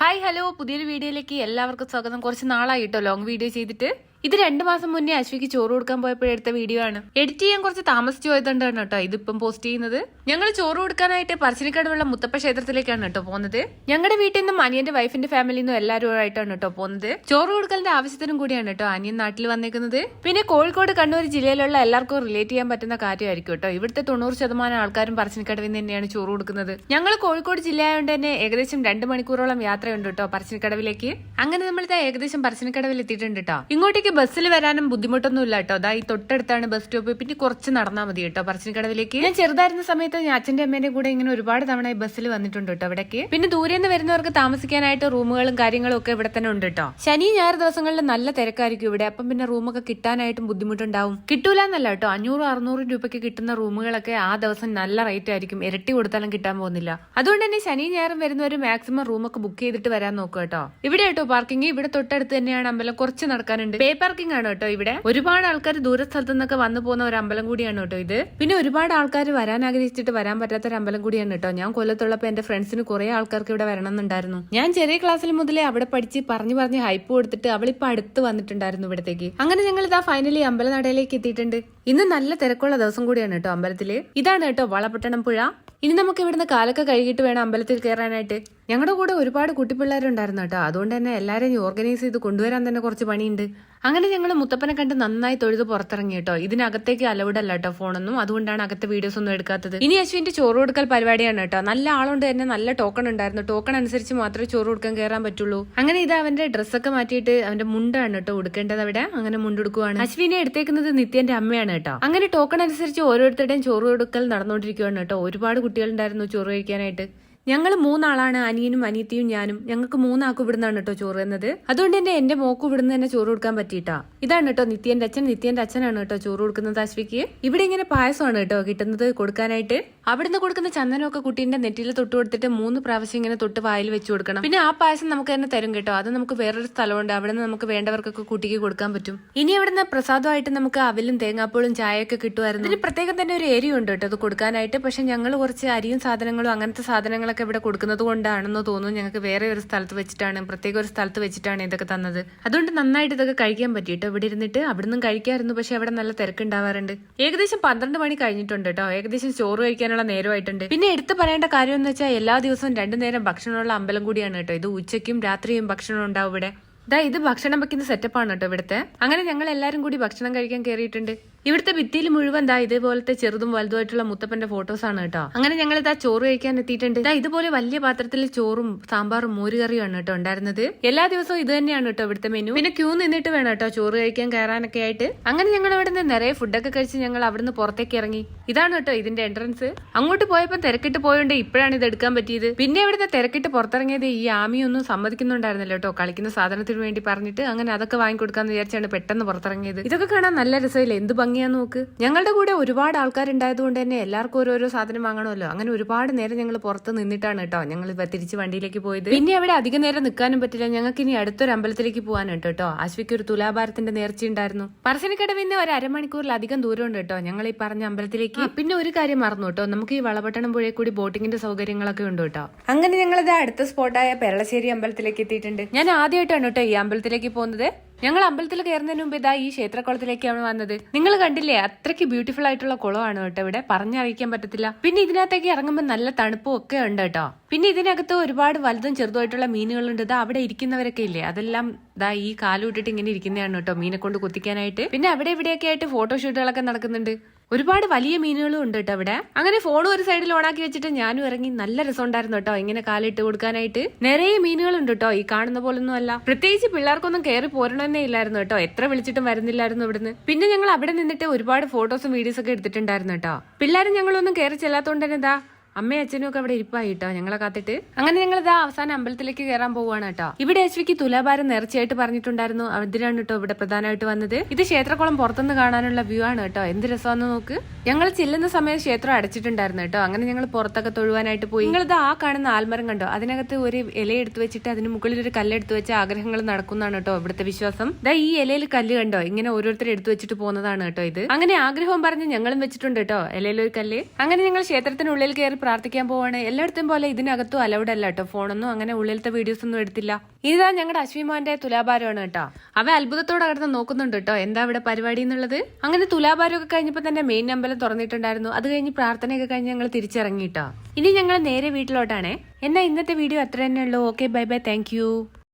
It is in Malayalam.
Hi hello. പുതിയൊരു വീഡിയോയിലേക്ക് എല്ലാവർക്കും സ്വാഗതം. കുറച്ച് നാളായിട്ടോ ലോങ് വീഡിയോ ചെയ്തിട്ട്. ഇത് രണ്ട് മാസം മുന്നേ അശ്വിക്ക് ചോറ് കൊടുക്കാൻ പോയപ്പോഴെടുത്ത വീഡിയോ ആണ്. എഡിറ്റ് ചെയ്യാൻ കുറച്ച് താമസിച്ചു പോയതുകൊണ്ടാണ് കേട്ടോ ഇതിപ്പം പോസ്റ്റ് ചെയ്യുന്നത്. ഞങ്ങൾ ചോറ് കൊടുക്കാനായിട്ട് പറശ്ശിനിക്കടവുള്ള മുത്തപ്പ ക്ഷേത്രത്തിലേക്കാണ് കേട്ടോ പോകുന്നത്. ഞങ്ങളുടെ വീട്ടിൽ നിന്നും അനിയന്റെ വൈഫിന്റെ ഫാമിലിയിൽ നിന്നും എല്ലാവരും ആയിട്ടാണ് കേട്ടോ പോകുന്നത്. ചോറ് കൊടുക്കലിന്റെ ആവശ്യത്തിനും കൂടിയാണ് കേട്ടോ അനിയൻ നാട്ടിൽ വന്നേക്കുന്നത്. പിന്നെ കോഴിക്കോട് കണ്ണൂർ ജില്ലയിലുള്ള എല്ലാവർക്കും റിലേറ്റ് ചെയ്യാൻ പറ്റുന്ന കാര്യമായിരിക്കും കേട്ടോ. ഇവിടുത്തെ തൊണ്ണൂറ് ശതമാനം ആൾക്കാരും പറശ്ശിനിക്കടവിൽ നിന്ന് തന്നെയാണ് ചോറ് കൊടുക്കുന്നത്. ഞങ്ങൾ കോഴിക്കോട് ജില്ലയായതുകൊണ്ട് തന്നെ ഏകദേശം രണ്ട് മണിക്കൂറോളം യാത്രയുണ്ട് കേട്ടോ പറശ്ശിനിക്കടവിലേക്ക്. അങ്ങനെ നമ്മളിതാ ഏകദേശം പറശ്ശിനിക്കടവിൽ എത്തിയിട്ടുണ്ട് കേട്ടോ. ഇങ്ങോട്ടേക്ക് ബസ്സിൽ വരാനും ബുദ്ധിമുട്ടൊന്നും ഇല്ല കേട്ടോ. അതാ ഈ തൊട്ടടുത്താണ് ബസ് സ്റ്റോപ്പ്. പിന്നെ കുറച്ച് നടന്നാൽ മതി കേട്ടോ പറച്ചിനിക്കടവിലേക്ക് ഞാൻ ചെറുതായിരുന്ന സമയത്ത് ഞാൻ അച്ഛന്റെ അമ്മേന്റെ കൂടെ ഇങ്ങനെ ഒരുപാട് തവണ ബസ്സിൽ വന്നിട്ടുണ്ട് കേട്ടോ ഇവിടേക്ക് പിന്നെ ദൂരെ നിന്ന് വരുന്നവർക്ക് താമസിക്കാനായിട്ട് റൂമുകളും കാര്യങ്ങളും ഒക്കെ ഇവിടെ തന്നെ ഉണ്ട് കേട്ടോ. ശനി ഞായർ ദിവസങ്ങളിൽ നല്ല തിരക്കായിരിക്കും ഇവിടെ. അപ്പം പിന്നെ റൂമൊക്കെ കിട്ടാനായിട്ടും ബുദ്ധിമുട്ടുണ്ടാവും. കിട്ടൂല എന്നല്ല കേട്ടോ. അഞ്ഞൂറ് അറുന്നൂറ് രൂപയ്ക്ക് കിട്ടുന്ന റൂമുകളൊക്കെ ആ ദിവസം നല്ല റേറ്റ് ആയിരിക്കും. ഇരട്ടി കൊടുത്താലും കിട്ടാൻ പോകുന്നില്ല. അതുകൊണ്ട് തന്നെ ശനി ഞായറും വരുന്നവർ മാക്സിമം റൂമൊക്കെ ബുക്ക് ചെയ്തിട്ട് വരാൻ നോക്കുക കേട്ടോ. ഇവിടെ കേട്ടോ പാർക്കിംഗ്. ഇവിടെ തൊട്ടടുത്ത് തന്നെയാണ് അമ്പലം. കുറച്ച് നടക്കാനുണ്ട്. പാർക്കിംഗ് ആണ് കേട്ടോ ഇവിടെ. ഒരുപാട് ആൾക്കാർ ദൂര സ്ഥലത്തു നിന്നൊക്കെ വന്നു പോകുന്ന ഒരു അമ്പലം കൂടിയാണ് കേട്ടോ ഇത്. പിന്നെ ഒരുപാട് ആൾക്കാർ വരാൻ ആഗ്രഹിച്ചിട്ട് വരാൻ പറ്റാത്ത ഒരു അമ്പലം കൂടിയാണ് കേട്ടോ. ഞാൻ കൊല്ലത്തുള്ളപ്പോ എന്റെ ഫ്രണ്ട്സിന് കുറെ ആൾക്കാർക്ക് ഇവിടെ വരണം എന്നുണ്ടായിരുന്നു ഞാൻ ചെറിയ ക്ലാസ്സിൽ മുതലേ അവിടെ പഠിച്ച് പറഞ്ഞു പറഞ്ഞ് ഹൈപ്പ് കൊടുത്തിട്ട് അവളിപ്പോ അടുത്ത് വന്നിട്ടുണ്ടായിരുന്നു ഇവിടത്തേക്ക്. അങ്ങനെ ഞങ്ങൾ ഇതാ ഫൈനലി അമ്പലനടയിലേക്ക് എത്തിയിട്ടുണ്ട്. ഇന്ന് നല്ല തിരക്കുള്ള ദിവസം കൂടിയാണ് കേട്ടോ അമ്പലത്തിൽ. ഇതാണ് കേട്ടോ വളപട്ടണം പുഴ. ഇനി നമുക്ക് ഇവിടുന്ന് കാലൊക്കെ കഴുകിയിട്ട് വേണം അമ്പലത്തിൽ കയറാനായിട്ട്. ഞങ്ങളുടെ കൂടെ ഒരുപാട് കുട്ടിപ്പിള്ളേരുണ്ടായിരുന്നു കേട്ടോ. അതുകൊണ്ട് തന്നെ എല്ലാവരെയും ഓർഗനൈസ് ചെയ്ത് കൊണ്ടുവരാൻ തന്നെ കുറച്ച് പണിയുണ്ട്. അങ്ങനെ ഞങ്ങൾ മുത്തപ്പനെ കണ്ട് നന്നായി തൊഴുത് പുറത്തിറങ്ങി കേട്ടോ. ഇതിനകത്തേക്ക് അലൗഡ് അല്ല കേട്ടോ ഫോണൊന്നും. അതുകൊണ്ടാണ് അകത്തെ വീഡിയോസ് ഒന്നും എടുക്കാത്തത്. ഇനി അശ്വിന്റെ ചോറ് കൊടുക്കൽ പരിപാടിയാണ് കേട്ടോ. നല്ല ആളുണ്ട് തന്നെ നല്ല ടോക്കൺ ഉണ്ടായിരുന്നു. ടോക്കൺ അനുസരിച്ച് മാത്രമേ ചോറ് കൊടുക്കാൻ കയറാൻ പറ്റുള്ളൂ. അങ്ങനെ ഇത് അവന്റെ ഡ്രസ്സൊക്കെ മാറ്റിയിട്ട് അവന്റെ മുണ്ടാണ് കേട്ടോ ഉടുക്കേണ്ടത് അവിടെ. അങ്ങനെ മുണ്ടെടുക്കുവാണ് അശ്വിനെ എടുത്തേക്കുന്നത് നിത്യന്റെ അമ്മയാണ് കേട്ടോ. അങ്ങനെ ടോക്കൺ അനുസരിച്ച് ഓരോരുത്തരുടെയും ചോറ് കൊടുക്കൽ നടന്നുകൊണ്ടിരിക്കുകയാണ് കേട്ടോ. ഒരുപാട് കുട്ടികളുണ്ടായിരുന്നു ചോറ് കഴിക്കാനായിട്ട്. ഞങ്ങൾ മൂന്നാളാണ്. അനിയനും അനിയത്തിയും ഞാനും. ഞങ്ങൾക്ക് മൂന്നാക്കും ഇവിടുന്നാണ് കേട്ടോ ചോറ് എന്നത് അതുകൊണ്ട് തന്നെ എന്റെ മോക്ക് ഇവിടുന്ന് തന്നെ ചോറ് കൊടുക്കാൻ പറ്റിയിട്ടാ. ഇതാണ് കേട്ടോ നിത്യന്റെ അച്ഛൻ. നിത്യന്റെ അച്ഛനാണ് കേട്ടോ ചോറ് കൊടുക്കുന്നത് അശ്വിക്ക്. ഇവിടെ ഇങ്ങനെ പായസമാണ് കേട്ടോ കിട്ടുന്നത് കൊടുക്കാനായിട്ട്. അവിടുന്ന് കൊടുക്കുന്ന ചന്ദനമൊക്കെ കുട്ടീന്റെ നെറ്റിയിൽ തൊട്ട് കൊടുത്തിട്ട് മൂന്ന് പ്രാവശ്യം ഇങ്ങനെ തൊട്ട് വായിൽ വെച്ച് കൊടുക്കണം. പിന്നെ ആ പായസം നമുക്ക് തന്നെ തരും കേട്ടോ. അത് നമുക്ക് വേറൊരു സ്ഥലമുണ്ട്. അവിടെ നിന്ന് നമുക്ക് വേണ്ടവർക്കൊക്കെ കുട്ടിക്ക് കൊടുക്കാൻ പറ്റും. ഇനി അവിടുന്ന് പ്രസാദമായിട്ട് നമുക്ക് അവലും തേങ്ങാപ്പൂളും ചായയൊക്കെ കിട്ടുമായിരുന്നു. ഇതിന് പ്രത്യേകം തന്നെ ഒരു ഏരിയ ഉണ്ട് കേട്ടോ അത് കൊടുക്കാനായിട്ട്. പക്ഷെ ഞങ്ങൾ കുറച്ച് അരിയും സാധനങ്ങളും അങ്ങനത്തെ സാധനങ്ങളൊക്കെ ഇവിടെ കൊടുക്കുന്നത് കൊണ്ടാണെന്ന് തോന്നുന്നു. ഞങ്ങൾക്ക് വേറെ ഒരു സ്ഥലത്ത് വെച്ചിട്ടാണ് പ്രത്യേക ഒരു സ്ഥലത്ത് വെച്ചിട്ടാണ് ഇതൊക്കെ തന്നത്. അതുകൊണ്ട് നന്നായിട്ട് ഇതൊക്കെ കഴിക്കാൻ പറ്റി കേട്ടോ ഇവിടെ ഇരുന്നിട്ട് അവിടെ നിന്നും കഴിക്കാമായിരുന്നു പക്ഷെ അവിടെ നല്ല തിരക്കുണ്ടാവാറുണ്ട്. ഏകദേശം പന്ത്രണ്ട് മണി കഴിഞ്ഞിട്ടുണ്ട് കേട്ടോ. ഏകദേശം ചോറ് കഴിക്കാനുള്ള നേരമായിട്ടുണ്ട്. പിന്നെ എടുത്തു പറയേണ്ട കാര്യം എന്ന് വെച്ചാൽ എല്ലാ ദിവസവും രണ്ടു നേരം ഭക്ഷണമുള്ള അമ്പലം കൂടിയാണ് കേട്ടോ. ഇത് ഉച്ചയ്ക്കും രാത്രിയും ഭക്ഷണം ഉണ്ടാവും ഇവിടെ. ദാ ഇത് ഭക്ഷണം വെക്കുന്ന സെറ്റപ്പാണ് കേട്ടോ ഇവിടുത്തെ. അങ്ങനെ ഞങ്ങൾ എല്ലാവരും കൂടി ഭക്ഷണം കഴിക്കാൻ കയറിയിട്ടുണ്ട് ഇവിടുത്തെ ഭിത്തിയിൽ മുഴുവൻ ദാ ഇതേപോലത്തെ ചെറുതും വലുതുമായിട്ടുള്ള മുത്തപ്പന്റെ ഫോട്ടോസ് ആണ് കേട്ടോ. അങ്ങനെ ഞങ്ങൾ ഇതാ ചോറ് കഴിക്കാൻ എത്തിയിട്ടുണ്ട്. ഇതാ ഇതുപോലെ വലിയ പാത്രത്തിൽ ചോറും സാമ്പാറും മോരുകറിയാണ് കേട്ടോ ഉണ്ടായിരുന്നത്. എല്ലാ ദിവസവും ഇത് തന്നെയാണ് കേട്ടോ ഇവിടുത്തെ മെനു പിന്നെ ക്യൂ നിന്നിട്ട് വേണം കേട്ടോ ചോറ് കഴിക്കാൻ കയറാനൊക്കെ ആയിട്ട്. അങ്ങനെ ഞങ്ങൾ അവിടെ നിന്ന് നിറയെ ഫുഡൊക്കെ കഴിച്ച് ഞങ്ങൾ അവിടുന്ന് പുറത്തേക്ക് ഇറങ്ങി. ഇതാണ് കേട്ടോ ഇതിന്റെ എൻട്രൻസ് അങ്ങോട്ട് പോയപ്പോൾ തിരക്കിട്ട് പോയോണ്ട് ഇപ്പോഴാണ് ഇത് എടുക്കാൻ പറ്റിയത്. പിന്നെ ഇവിടുന്ന് തിരക്കിട്ട് പുറത്തിറങ്ങിയത് ഈ ആമിയൊന്നും സമ്മതിക്കുന്നുണ്ടായിരുന്നല്ലോ കേട്ടോ. കളിക്കുന്ന സാധനത്തിന് വേണ്ടി പറഞ്ഞിട്ട് അങ്ങനെ അതൊക്കെ വാങ്ങിക്കൊടുക്കാന്ന് വിചാരിച്ചാണ് പെട്ടെന്ന് പുറത്തിറങ്ങിയത്. ഇതൊക്കെ കാണാൻ നല്ല രസമില്ല എന്ത് ഭംഗിയാന്ന് നോക്ക്. ഞങ്ങളുടെ കൂടെ ഒരുപാട് ആൾക്കാരുണ്ടായതുകൊണ്ട് തന്നെ എല്ലാവർക്കും ഓരോരോ സാധനം വാങ്ങണമല്ലോ. അങ്ങനെ ഒരുപാട് നേരം ഞങ്ങൾ പുറത്ത് നിന്നിട്ടാണ് കേട്ടോ ഞങ്ങൾ തിരിച്ച് വണ്ടിയിലേക്ക് പോയത്. പിന്നെ അവിടെ അധിക നേരം നിൽക്കാനും പറ്റില്ല. ഞങ്ങൾക്ക് ഇനി അടുത്തൊരു അമ്പലത്തിലേക്ക് പോകാനുണ്ട് കേട്ടോ. ആശ്വിക്ക് ഒരു തുലാഭാരത്തിന്റെ നേർച്ച ഉണ്ടായിരുന്നു. പറശ്ശിനിക്കടവിൽ നിന്ന് ഒരു അരമണിക്കൂറിലധികം ദൂരമുണ്ട് കേട്ടോ. ഞങ്ങൾ ഈ പറഞ്ഞ അമ്പലത്തിലേക്ക് പിന്നെ ഒരു കാര്യം മറന്നു കേട്ടോ. നമുക്ക് ഈ വളപട്ടണം പുഴയിൽ കൂടി ബോട്ടിങ്ങിന്റെ സൗകര്യങ്ങളൊക്കെ ഉണ്ട് കേട്ടോ. അങ്ങനെ ഞങ്ങളിത് അടുത്ത സ്പോട്ടായ പെരളശ്ശേരി അമ്പലത്തിലേക്ക് എത്തിയിട്ടുണ്ട്. ഞാൻ ആദ്യമായിട്ടാണ് കേട്ടോ ഈ അമ്പലത്തിലേക്ക് പോകുന്നത്. ഞങ്ങൾ അമ്പലത്തിൽ കയറുന്നതിന് മുമ്പ് ഇതാ ഈ ക്ഷേത്രക്കുളത്തിലേക്കാണ് വന്നത്. നിങ്ങൾ കണ്ടില്ലേ അത്രയ്ക്ക് ബ്യൂട്ടിഫുൾ ആയിട്ടുള്ള കുളമാണ് കേട്ടോ ഇവിടെ. പറഞ്ഞറിയിക്കാൻ പറ്റത്തില്ല. പിന്നെ ഇതിനകത്തേക്ക് ഇറങ്ങുമ്പോൾ നല്ല തണുപ്പും ഒക്കെ ഉണ്ട് കേട്ടോ. പിന്നെ ഇതിനകത്ത് ഒരുപാട് വലുതും ചെറുതുമായിട്ടുള്ള മീനുകളുണ്ട്. ഇതാ അവിടെ ഇരിക്കുന്നവരൊക്കെ ഇല്ലേ? അതെല്ലാം ദാ ഈ കാലുവിട്ടിട്ട് ഇങ്ങനെ ഇരിക്കുന്നതാണ് കേട്ടോ മീനെ കൊണ്ട് കുത്തിക്കാനായിട്ട്. പിന്നെ അവിടെ ഇവിടെയൊക്കെ ആയിട്ട് ഫോട്ടോഷൂട്ടുകളൊക്കെ നടക്കുന്നുണ്ട്. ഒരുപാട് വലിയ മീനുകളും ഉണ്ട് കേട്ടോ അവിടെ. അങ്ങനെ ഫോണും ഒരു സൈഡിൽ ഓണാക്കി വെച്ചിട്ട് ഞാനും ഇറങ്ങി നല്ല രസമുണ്ടായിരുന്നു കേട്ടോ. ഇങ്ങനെ കാലിട്ട് കൊടുക്കാനായിട്ട്. നിറയെ മീനുകളുണ്ട് കേട്ടോ. ഈ കാണുന്ന പോലൊന്നും അല്ല. പ്രത്യേകിച്ച് പിള്ളേർക്കൊന്നും കയറി പോരണമെന്നേ ഇല്ലായിരുന്നു കേട്ടോ. എത്ര വിളിച്ചിട്ടും വരുന്നില്ലായിരുന്നു ഇവിടുന്ന്. പിന്നെ ഞങ്ങൾ അവിടെ നിന്നിട്ട് ഒരുപാട് ഫോട്ടോസും വീഡിയോസും ഒക്കെ എടുത്തിട്ടുണ്ടായിരുന്നു കേട്ടോ. പിള്ളേരും ഞങ്ങളൊന്നും കയറി ചെല്ലാത്തോണ്ട് തന്നെ അമ്മയും അച്ഛനും ഒക്കെ അവിടെ ഇരിപ്പായി കേട്ടോ ഞങ്ങളെ കാത്തിട്ട്. അങ്ങനെ ഞങ്ങൾ ഇതാ അവസാന അമ്പലത്തിലേക്ക് കയറാൻ പോവുകയാണ് കേട്ടോ. ഇവിടെ എച്ച് തുലാഭാരം നേർച്ചയായിട്ട് പറഞ്ഞിട്ടുണ്ടായിരുന്നു. അതിനാണ് കേട്ടോ ഇവിടെ പ്രധാനമായിട്ട് വന്നത്. ഇത് ക്ഷേത്രക്കുളം പുറത്തുനിന്ന് കാണാനുള്ള വ്യൂ ആണ് കേട്ടോ. എന്ത് രസമാണെന്ന് നോക്ക്. ഞങ്ങൾ ചെല്ലുന്ന സമയം ക്ഷേത്രം അടച്ചിട്ടുണ്ടായിരുന്നു കേട്ടോ. അങ്ങനെ ഞങ്ങൾ പുറത്തൊക്കെ തൊഴുവാനായിട്ട് പോയി. നിങ്ങളിത് ആ കാണുന്ന ആൽമരം കണ്ടോ? അതിനകത്ത് ഒരു ഇല എടുത്തു വെച്ചിട്ട് അതിന് മുകളിൽ ഒരു കല്ലെടുത്ത് വെച്ച് ആഗ്രഹങ്ങൾ നടക്കുന്നതാണ് കേട്ടോ ഇവിടുത്തെ വിശ്വാസം. ദാ ഈ ഇലയിൽ കല്ല് കണ്ടോ? ഇങ്ങനെ ഓരോരുത്തർ എടുത്തു വെച്ചിട്ട് പോകുന്നതാണ് കേട്ടോ ഇത്. അങ്ങനെ ആഗ്രഹം പറഞ്ഞ് ഞങ്ങളും വെച്ചിട്ടുണ്ട് കേട്ടോ ഇലയിലൊരു കല്ല്. അങ്ങനെ ഞങ്ങൾ ക്ഷേത്രത്തിനുള്ളിൽ കയറി പ്രാർത്ഥിക്കാൻ പോവാണ്. എല്ലായിടത്തും പോലെ ഇതിനകത്തും അലൗഡ് അല്ല കേട്ടോ ഫോണൊന്നും അങ്ങനെ ഉള്ളിലത്തെ വീഡിയോസ് ഒന്നും എടുത്തില്ല. ഇതാ ഞങ്ങളുടെ അശ്വിമാന്റെ തുലാഭാരമാണ് കേട്ടോ അവ അത്ഭുതത്തോടെ കിടന്ന് നോക്കുന്നുണ്ട് കേട്ടോ എന്താ ഇവിടെ പരിപാടി എന്നുള്ളത്? അങ്ങനെ തുലാഭാരമൊക്കെ കഴിഞ്ഞപ്പോൾ തന്നെ മെയിൻ അമ്പലം തുറന്നിട്ടുണ്ടായിരുന്നു. അത് കഴിഞ്ഞ് പ്രാർത്ഥനയൊക്കെ കഴിഞ്ഞ് ഞങ്ങൾ തിരിച്ചിറങ്ങി കേട്ടോ ഇനി ഞങ്ങൾ നേരെ വീട്ടിലോട്ടാണേ. എന്നാ ഇന്നത്തെ വീഡിയോ അത്ര തന്നെ ഉള്ളൂ ഓക്കെ ബൈ ബൈ താങ്ക്